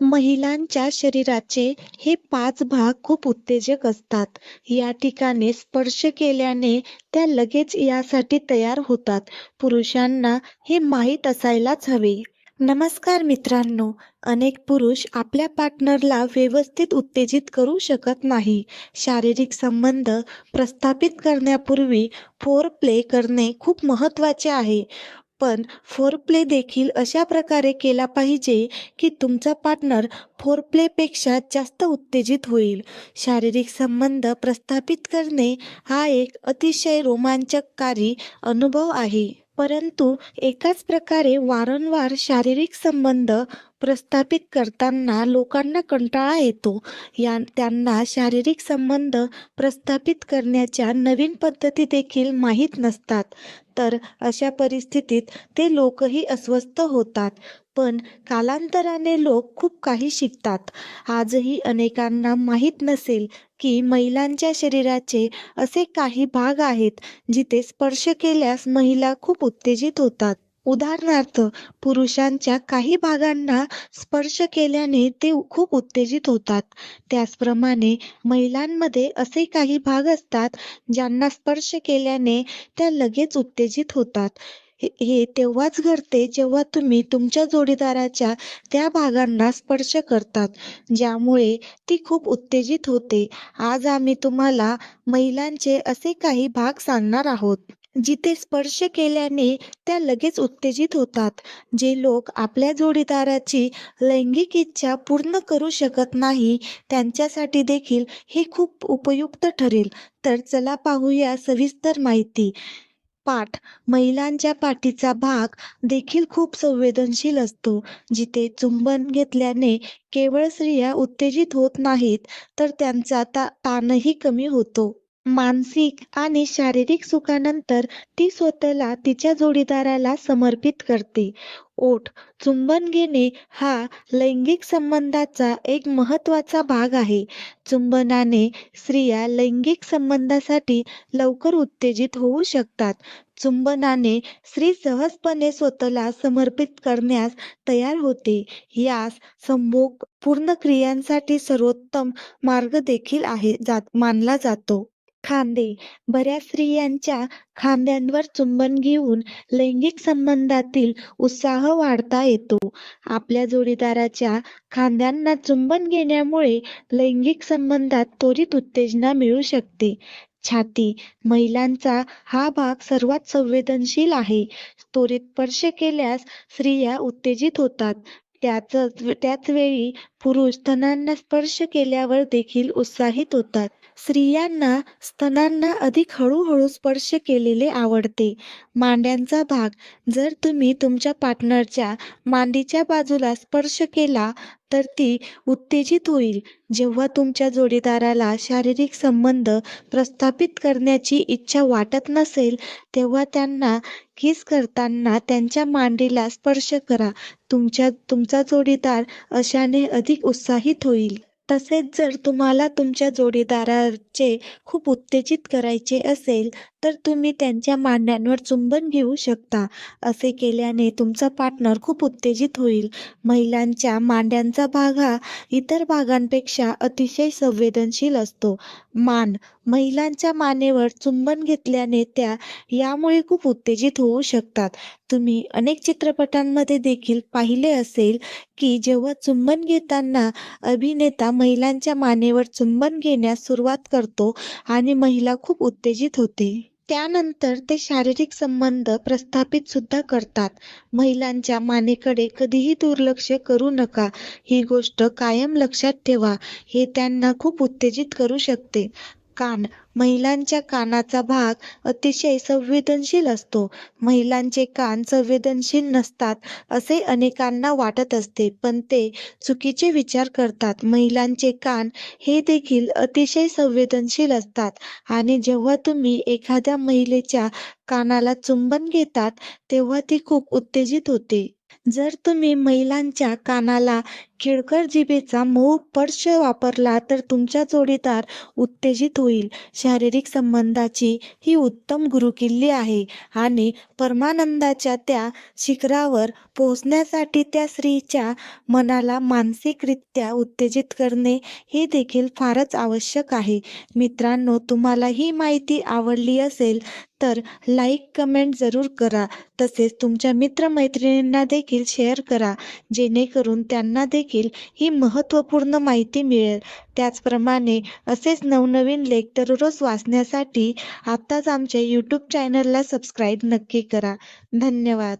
महिलांच्या शरीराचे हे पाच भाग खूप उत्तेजक असतात. या ठिकाणी स्पर्श केल्याने त्या लगेच यासाठी तयार होतात. पुरुषांना हे माहीत असायलाच हवे. नमस्कार मित्रांनो, अनेक पुरुष आपल्या पार्टनरला व्यवस्थित उत्तेजित करू शकत नाही. शारीरिक संबंध प्रस्थापित करण्यापूर्वी फोर प्ले करणे खूप महत्त्वाचे आहे. पण फोरप्ले देखील अशा प्रकारे केला पाहिजे की तुमचा पार्टनर फोरप्लेपेक्षा जास्त उत्तेजित होईल. शारीरिक संबंध प्रस्थापित करणे हा एक अतिशय रोमांचकारी अनुभव आहे. परंतु एकाच प्रकारे वारंवार शारीरिक संबंध प्रस्थापित करताना लोकांना कंटाळा येतो. या त्यांना शारीरिक संबंध प्रस्थापित करण्याच्या नवीन पद्धती देखील माहीत नसतात. तर अशा परिस्थितीत ते लोकही अस्वस्थ होतात. पण कालांतराने लोक खूप काही शिकतात. आजही अनेकांना माहीत नसेल की महिलांच्या शरीराचे असे काही भाग आहेत जिथे स्पर्श केल्यास महिला खूप उत्तेजित होतात. उदाहरणार्थ, पुरुषांच्या काही भागांना स्पर्श केल्याने ते खूप उत्तेजित होतात. त्याचप्रमाणे महिलांमध्ये असे काही भाग असतात ज्यांना स्पर्श केल्याने त्या लगेच उत्तेजित होतात. हे तेव्हाच घडते जेव्हा तुम्ही तुमच्या जोडीदाराच्या त्या भागांना स्पर्श करतात ज्यामुळे ती खूप उत्तेजित होते. आज आम्ही तुम्हाला महिलांचे असे काही भाग सांगणार आहोत. जिथे स्पर्श केल्याने त्या लगेच उत्तेजित होतात. जे लोक आपल्या जोडीदाराची लैंगिक इच्छा पूर्ण करू शकत नाही त्यांच्यासाठी देखील हे खूप उपयुक्त ठरेल. तर चला पाहूया सविस्तर माहिती. पाठ महिलांच्या पाठीचा भाग देखील खूप संवेदनशील असतो. जिथे चुंबन घेतल्याने केवळ स्त्रिया उत्तेजित होत नाहीत तर त्यांचा ता ताणही कमी होतो. मानसिक आणि शारीरिक सुखानंतर ती स्वतःला तिच्या जोडीदाराला समर्पित करते. ओठ चुंबन घेणे हा लैंगिक संबंधाचा एक महत्त्वाचा भाग आहे. चुंबनाने स्त्रिया लैंगिक संबंधासाठी लवकर उत्तेजित होऊ शकतात. चुंबनाने स्त्री सहजपणे स्वतःला समर्पित करण्यास तयार होते. यास संभोग पूर्ण क्रियांसाठी सर्वोत्तम मार्ग देखील आहे जात मानला जातो. खांदे बऱ्याच स्त्रियांच्या खांद्यांवर चुंबन घेऊन लैंगिक संबंधातील उत्साह वाढता येतो. आपल्या जोडीदाराच्या खांद्यांना चुंबन घेण्यामुळे लैंगिक संबंधात त्वरित उत्तेजना मिळू शकते. छाती महिलांचा हा भाग सर्वात संवेदनशील आहे. त्वरित स्पर्श केल्यास स्त्रिया उत्तेजित होतात. त्याचवेळी पुरुष स्तनांना स्पर्श केल्यावर देखील उत्साहित होतात. स्त्रियांना स्तनांना अधिक हळूहळू स्पर्श केलेले आवडते. मांड्यांचा भाग जर तुम्ही तुमच्या पार्टनरच्या मांडीच्या बाजूला स्पर्श केला तर ती उत्तेजित होईल. जेव्हा तुमच्या जोडीदाराला शारीरिक संबंध प्रस्थापित करण्याची इच्छा वाटत नसेल तेव्हा त्यांना किस करताना त्यांच्या मांडीला स्पर्श करा. तुमच्या तुमचा जोडीदार अशाने अधिक उत्साहित होईल. तसेच जर तुम्हाला तुमच्या जोडीदाराचे खूप उत्तेजित करायचे असेल तर तुम्ही त्यांच्या मांड्यांवर चुंबन घेऊ शकता. असे केल्याने तुमचा पार्टनर खूप उत्तेजित होईल. महिलांच्या मांड्यांचा भाग हा इतर भागांपेक्षा अतिशय संवेदनशील असतो. मान महिलांच्या मानेवर चुंबन घेतल्याने त्या यामुळे खूप उत्तेजित होऊ शकतात. तुम्ही अनेक चित्रपटांमध्ये देखील पाहिले असेल की जेव्हा चुंबन घेताना अभिनेता महिलांच्या मानेवर चुंबन घेण्यास सुरुवात करतो आणि महिला खूप उत्तेजित होते. त्यानंतर ते शारीरिक संबंध प्रस्थापित सुद्धा करतात. महिलांच्या मानेकडे कधीही दुर्लक्ष करू नका. ही गोष्ट कायम लक्षात ठेवा. हे त्यांना खूप उत्तेजित करू शकते. कान महिलांच्या कानाचा भाग अतिशय संवेदनशील असतो. महिलांचे कान संवेदनशील नसतात असे अनेकांना वाटत असते पण ते चुकीचे विचार करतात. महिलांचे कान हे देखील अतिशय संवेदनशील असतात आणि जेव्हा तुम्ही एखाद्या महिलेच्या कानाला चुंबन घेतात तेव्हा ती खूप उत्तेजित होते. जर तुम्ही महिलांच्या कानाला खेळकर जिभेचा मऊ स्पर्श वापरला तर तुमचा जोडीदार उत्तेजित होईल. शारीरिक संबंधाची ही उत्तम गुरुकिल्ली आहे आणि परमानंदाच्या त्या शिखरावर पोहोचण्यासाठी त्या स्त्रीच्या मनाला मानसिकरित्या उत्तेजित करणे हे देखील फारच आवश्यक आहे. मित्रांनो, तुम्हाला ही माहिती आवडली असेल तर लाईक, कमेंट जरूर करा. तसेच तुमच्या मित्रमैत्रिणींना देखील शेअर करा, जेणेकरून त्यांना देखील देखील ही महत्त्वपूर्ण माहिती मिळेल. त्याचप्रमाणे असेच नवनवीन लेख दररोज वाचण्यासाठी आत्ताच आमच्या यूट्यूब चॅनलला सबस्क्राईब नक्की करा. धन्यवाद.